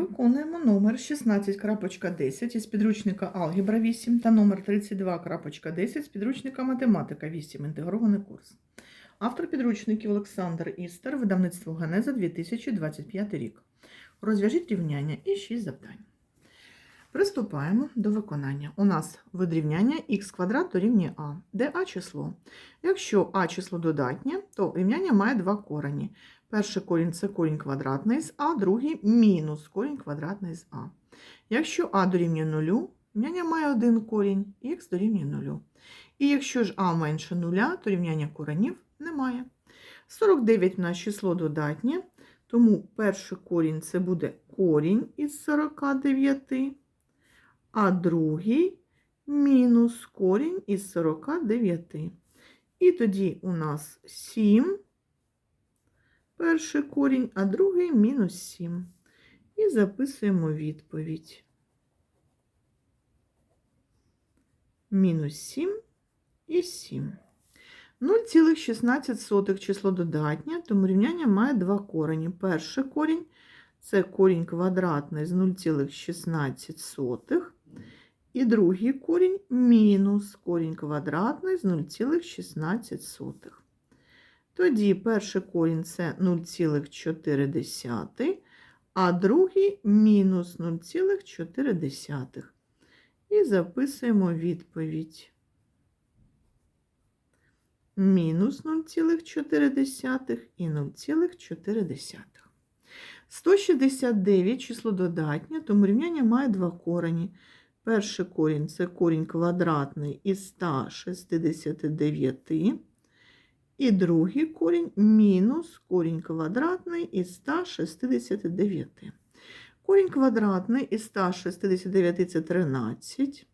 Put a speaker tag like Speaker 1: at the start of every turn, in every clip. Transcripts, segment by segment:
Speaker 1: Виконуємо номер 16.10 із підручника Алгебра 8 та номер 32.10 з підручника Математика 8. Інтегрований курс. Автор підручників Олександр Істер, видавництво Генеза 2025 рік. Розв'яжіть рівняння і 6 завдань. Приступаємо до виконання. У нас вид рівняння х квадрат дорівнює а, де а число. Якщо а число додатнє, то рівняння має два корені. Перший корінь це корінь квадратний з а, другий мінус корінь квадратний з а. Якщо а дорівнює нулю, рівняння має один корінь, х дорівнює нулю. І якщо ж а менше нуля, то рівняння коренів немає. 49 у нас число додатнє, тому перший корінь це буде корінь із 49, а другий мінус корінь із 49. І тоді у нас 7 перший корінь, а другий мінус 7. І записуємо відповідь. Мінус 7 і 7. 0,16 число додатнє, тому рівняння має два корені. Перший корінь це корінь квадратний з 0,16. І другий корінь мінус корінь квадратний з 0,16. Тоді перший корінь це 0,4, а другий мінус 0,4. І записуємо відповідь. Мінус 0,4 і 0,4. 169 число додатнє, тому рівняння має два корені. Перший корінь це корінь квадратний із 169. І другий корінь мінус корінь квадратний із 169. Корінь квадратний із 169 це 13.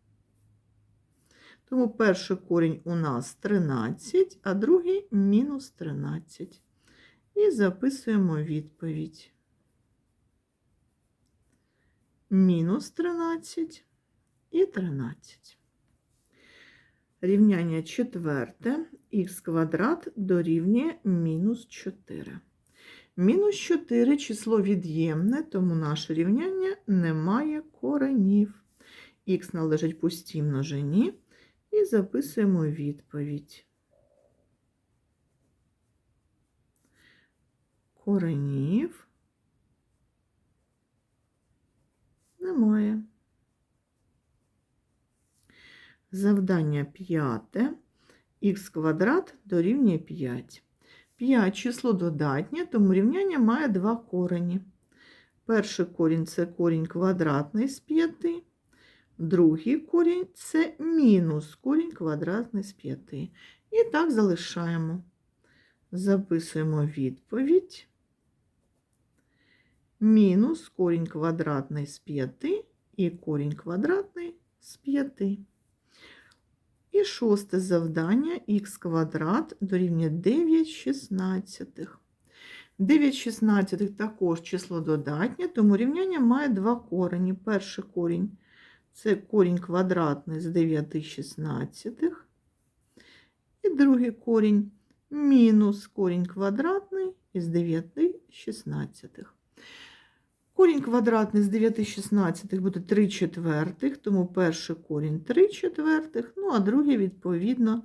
Speaker 1: Тому перший корінь у нас 13, а другий мінус 13. І записуємо відповідь. Мінус 13 і 13. Рівняння четверте, х квадрат дорівнює мінус 4. Мінус 4 число від'ємне, тому наше рівняння не має коренів. Х належить пустій множині і записуємо відповідь. Коренів немає. Завдання п'яте. Х квадрат дорівнює 5. 5 число додатнє, тому рівняння має два корені. Перший корінь це корінь квадратний з 5. Другий корінь це мінус корінь квадратний з 5. І так залишаємо. Записуємо відповідь. Мінус корінь квадратний з 5 і корінь квадратний з 5. І шосте завдання х квадрат дорівнює 9 шістнадцятих. 9 шістнадцятих також число додатнє, тому рівняння має два корені. Перший корінь це корінь квадратний з 9 шістнадцятих. І другий корінь мінус корінь квадратний із 9 шістнадцятих. Корінь квадратний з 9 шістнадцятих буде 3 четвертих, тому перший корінь 3 четвертих, ну а другий, відповідно,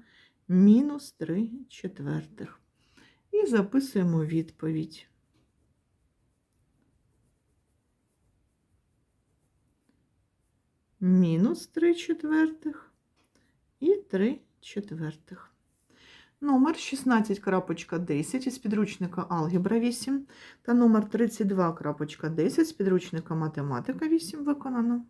Speaker 1: мінус 3 четвертих. І записуємо відповідь. Мінус 3 четвертих і 3 четвертих. Номер 16.10 із підручника Алгебра 8 та номер 32.10 з підручника Математика 8 виконано.